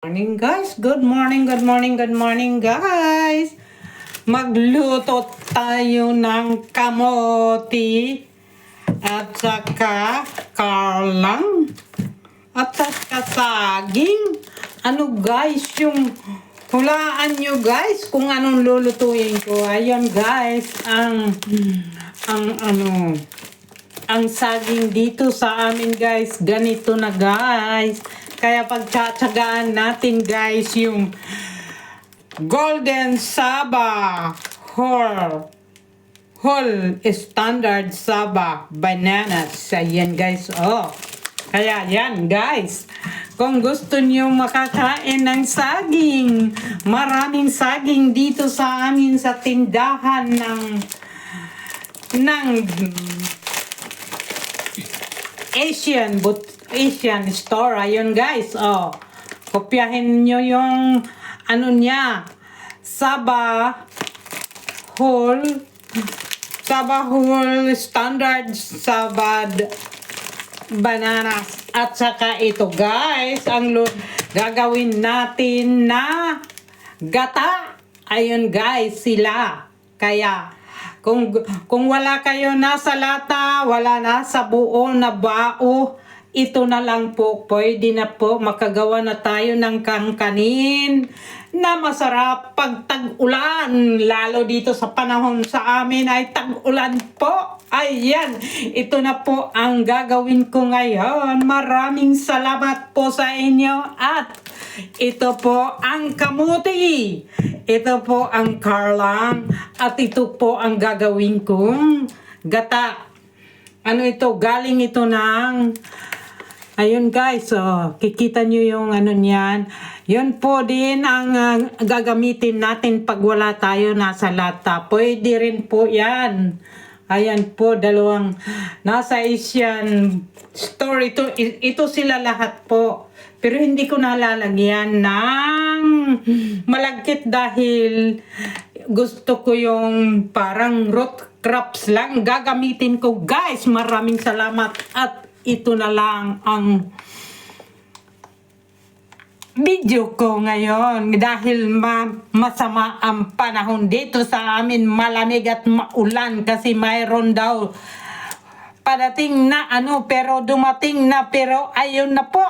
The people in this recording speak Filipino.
Morning guys, good morning, good morning, good morning guys. Magluto tayo ng kamote at saka karlang at saka saging. Ano guys, yung hulaan nyo guys kung anong lulutuin ko. Ayun guys, ang ang ano ang saging dito sa amin guys, ganito na guys. Kaya pagtsatsagaan natin guys yung Golden Saba Whole Whole Standard Saba Bananas. Ayan guys, oh. Kaya yan guys. Kung gusto niyo makakain ng saging, maraming saging dito sa amin sa tindahan ng ng Asian but Asian store. Ayun guys. Oh kopyahin nyo yung ano niya Saba whole Saba whole standard Sabad bananas. At saka ito guys ang gagawin natin na gata. Ayun guys sila. Kaya kung kung wala kayo nasa lata, wala na sa buo na bao, ito na lang po, pwede na po makagawa na tayo ng kangkanin na masarap pag tag-ulan. Lalo dito sa panahon sa amin ay tag-ulan po. Ayan, ito na po ang gagawin ko ngayon. Maraming salamat po sa inyo at ito po ang kamuti. Ito po ang karlang at ito po ang gagawin kong gata. Ano ito? Galing ito ng Ayun guys, oh, kikita nyo yung ano niyan. Yun po din ang ah, gagamitin natin pag wala tayo nasa lata. Pwede rin po yan. Ayan po, dalawang nasa Asian store. Ito, ito sila lahat po. Pero hindi ko nalalagyan ng malagkit dahil gusto ko yung parang root crops lang gagamitin ko. Guys, maraming salamat at ito na lang ang video ko ngayon. Dahil ma masama ang panahon dito sa amin malamig at maulan kasi mayroon daw. Padating na ano pero dumating na pero ayun na po